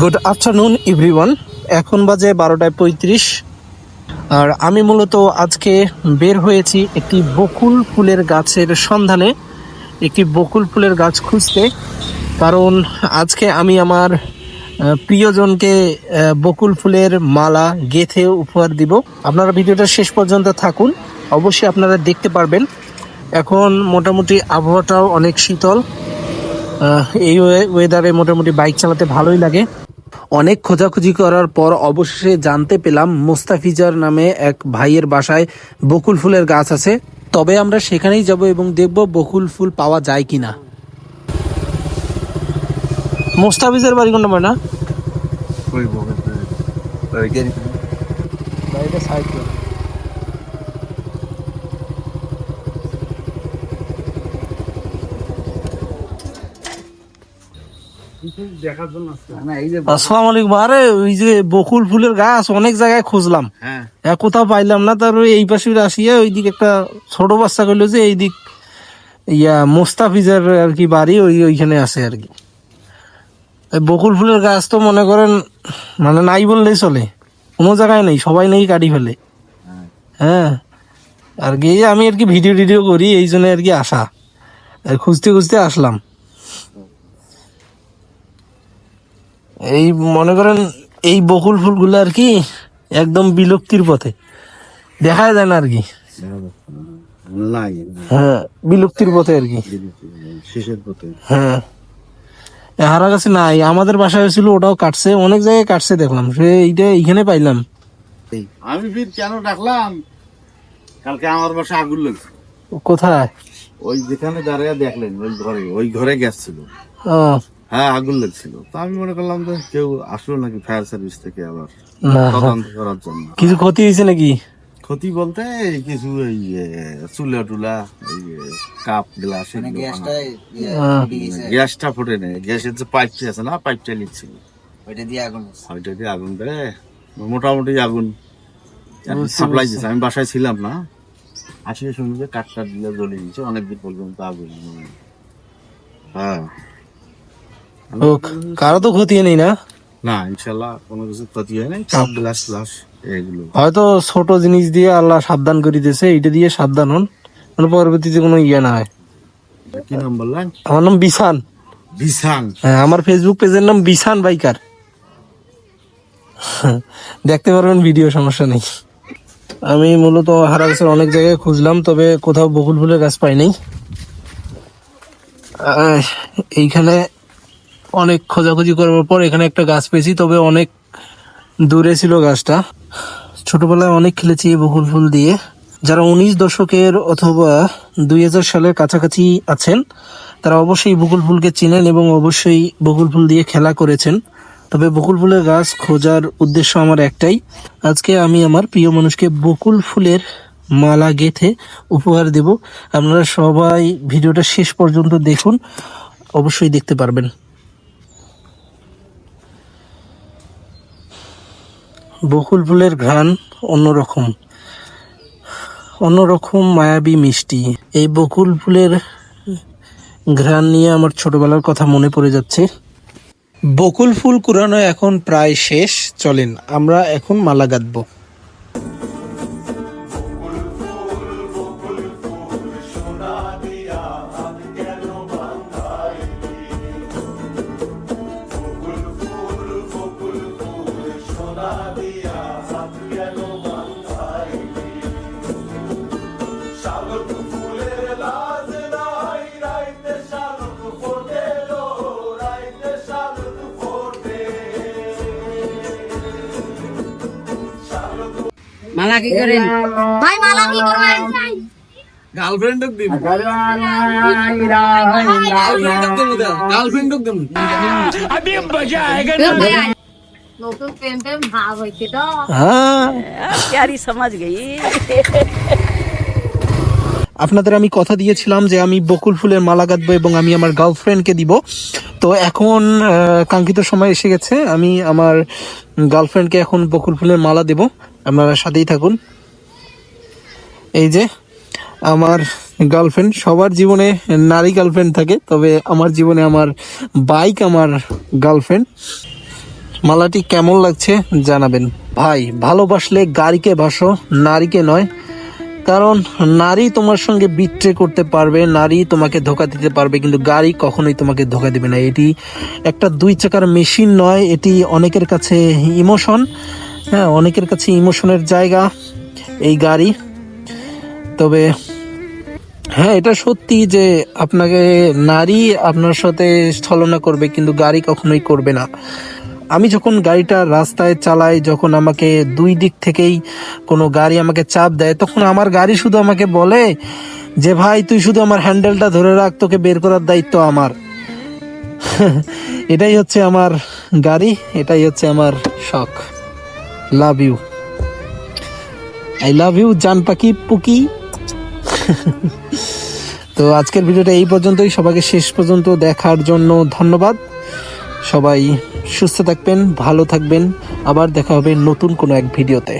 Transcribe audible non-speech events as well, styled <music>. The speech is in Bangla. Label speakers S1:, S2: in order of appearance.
S1: গুড আফটারনুন এভরিওয়ান এখন বাজে বারোটায় পঁয়ত্রিশ। আর আমি মূলত আজকে বের হয়েছি একটি বকুল ফুলের গাছের সন্ধানে। একটি বকুল ফুলের গাছ খুঁজতে। কারণ আজকে আমি আমার প্রিয়জনকে বকুল ফুলের মালা, গেথে উপহার দিব। আপনারা ভিডিওটা শেষ পর্যন্ত থাকুন। অবশ্যই আপনারা দেখতে পারবেন। এখন মোটামুটি আবহাওয়াটাও অনেক শীতল। এই ওয়েদারে মোটামুটি বাইক চালাতে ভালোই লাগে। অনেক খোঁজাখুঁজি করার পর অবশেষে জানতে পেলাম মোস্তাফিজার নামে এক ভাইয়ের বাসায় বকুল ফুলের গাছ আছে। তবে আমরা সেখানেই যাব এবং দেখব বকুল ফুল পাওয়া যায় কিনা। মোস্তাফিজের বাড়ি কোনটা না
S2: ওই বকে ওই গেরি
S1: বাড়িটা সাইড
S2: দেখার জন্য না এই যে
S1: আসসালামু আলাইকুম। আরে ওই যে বকুল ফুলের গাছ অনেক জায়গায় খুঁজলাম।
S2: হ্যাঁ।
S1: কোথাও পাইলাম না তারপরে এই পাশে আসিয়া ওই দিক একটা ছোট বাচ্চা করল যে এই দিক ইয়া মোস্তাফিজের আর কি বাড়ি ওই ওইখানে আছে আর কি। বকুল ফুলের গাছ তো মনে করেন মানে নাই বললেই চলে। কোনো জায়গায় নেই সবাই নেই কাটি ফেলে। হ্যাঁ আর কি আমি আর কি ভিডিও টিডিও করি এই জন্য আর কি আসা। খুঁজতে খুঁজতে আসলাম। এই মনে করেন এই বকুল ফুলগুলো আর কি একদম বিলুপ্তির পথে। দেখা যায় না আর কি। হ্যাঁ বিলুপ্তির পথে আর কি।
S2: পথে।
S1: হ্যাঁ। হারা কাছে নাই। আমাদের বাসায় ছিল ওটাও কাটছে। অনেক জায়গায় কাটছে দেখলাম। সে এইটা এইখানে পাইলাম।
S2: আমি ফির কেন ডাকলাম? কালকে আমার বাসা আগুন লাগছে।
S1: কোথায়?
S2: ওই যেখানে দাঁড়িয়ে দেখলেন ওই ঘরে ওই ঘরে গেছিল ছিল।
S1: ও।
S2: হ্যাঁ আগুন লাগছিল। তো আমি মনে করলাম যে কেউ আসলো নাকি ফায়ার সার্ভিস থেকে আবার তদন্ত করার জন্য।
S1: কিছু ক্ষতি হয়েছে নাকি?
S2: ক্ষতি বলতে কিছু এই চুলা টুলা এই কাপ গ্লাস গ্যাসটা ফুটে নেই। গ্যাসের যে পাইপটা আছে না পাইপটা লিখছিল
S3: ওইটা দিয়ে আগুন
S2: ওইটা দিয়ে আগুন দেয় মোটামুটি আগুন। সাপ্লাই দিচ্ছে আমি বাসায় ছিলাম না। আসলে শুনি যে কাঠটা দিলে জ্বলে দিচ্ছে। অনেকদিন পর্যন্ত আগুন হ্যাঁ।
S1: কারও তো ক্ষতি নেই না?
S2: না ইনশাল্লাহ কোনো কিছু ক্ষতি হয় নাই। কাপ। গ্লাস গ্লাস এগুলো।
S1: হয়তো ছোট জিনিস দিয়ে আল্লাহ সাবধান করে দিয়েছে এইটা দিয়ে সাবধান হন মানে পরবর্তীতে কোনো ইয়ে না হয়।
S2: কি নাম বললেন?
S1: আমার নাম বিশান।
S2: বিশান?
S1: হ্যাঁ আমার ফেসবুক পেজের নাম বিশান বাইকার। দেখতে পারবেন ভিডিও সমস্যা নেই। আমি মূলত হারা গাছের অনেক জায়গায় খুঁজলাম তবে কোথাও বকুল ফুলের গাছ পাইনি এইখানে অনেক খোঁজাখুঁজি করার পর এখানে একটা গাছ পেয়েছি, তবে অনেক দূরে ছিল গাছটা। ছোটবেলায় অনেক খেলেছি বকুল ফুল দিয়ে। যারা উনিশ দশকের অথবা দুই হাজার সালের কাছাকাছি আছেন, তারা অবশ্যই বকুল ফুলকে চিনেন এবং অবশ্যই বকুল ফুল দিয়ে খেলা করেছেন। তবে বকুল ফুলের গাছ খোঁজার উদ্দেশ্য আমার একটাই। আজকে আমি আমার প্রিয় মানুষকে বকুল ফুলের মালা গেথে উপহার দেব। আপনারা সবাই ভিডিওটা শেষ পর্যন্ত দেখুন, অবশ্যই দেখতে পারবেন। বকুল ফুলের ঘ্রাণ অন্যরকম। অন্যরকম মায়াবী মিষ্টি। এই বকুল ফুলের ঘ্রাণ নিয়ে আমার ছোটবেলার কথা মনে পড়ে যাচ্ছে। বকুল ফুল কুড়ানো এখন প্রায় শেষ, চলেন আমরা এখন মালা গাঁথবো
S3: মালা কি করেন
S4: ভাই মালা কি করবেন
S2: গার্লফ্রেন্ড দিন
S4: নতুন প্রেম প্রেম ভাব হয়েছে তো
S1: হ্যাঁ
S3: प्यारी समझ गई
S1: আপনাদের আমি কথা দিয়েছিলাম যে আমি বকুল ফুলের মালা গাঁথবো এবং আমি আমার গার্লফ্রেন্ডকে দিব তো এখন আহ, কাঙ্ক্ষিত সময় এসে গেছে আমি আমার গার্লফ্রেন্ডকে এখন বকুল ফুলের মালা দেব আপনারা সাথেই থাকুন। এই যে, আমার গার্লফ্রেন্ড সবার জীবনে নারী গার্লফ্রেন্ড থাকে, তবে আমার জীবনে আমার বাইক আমার গার্লফ্রেন্ড মালাটি কেমন লাগছে জানাবেন। ভাই, ভালোবাসলে গাড়িকে ভাসো, নারীকে নয়। কারণ নারী তোমার সঙ্গে বিট্রে করতে পারবে, নারী তোমাকে ধোকা দিতে পারবে, কিন্তু গাড়ি কখনোই তোমাকে ধোকা দিবে না। এটি একটা দুই চাকার মেশিন নয়, এটি অনেকের কাছে ইমোশন হ্যাঁ অনেকের কাছে ইমোশনের জায়গা এই গাড়ি। তবে হ্যাঁ এটা সত্যি যে আপনাকে নারী আপনার সাথে ছলনা করবে, কিন্তু গাড়ি কখনোই করবে না। আমি যখন গাড়িটা রাস্তায় চালাই, যখন আমাকে দুই দিক থেকেই কোনো গাড়ি আমাকে চাপ দেয়, তখন আমার গাড়ি শুধু আমাকে বলে যে, ভাই, তুই শুধু আমার হ্যান্ডেলটা ধরে রাখ, তোকে বের করার দায়িত্ব আমার। <laughs> এটাই হচ্ছে আমার গাড়ি, এটাই হচ্ছে আমার শখ। Love you I love you জান পাখি পুকি তো আজকের ভিডিওটা এই পর্যন্তই। সবাইকে শেষ পর্যন্ত দেখার জন্য ধন্যবাদ। সবাই সুস্থ থাকবেন, ভালো থাকবেন। আবার দেখা হবে নতুন কোনো এক ভিডিওতে।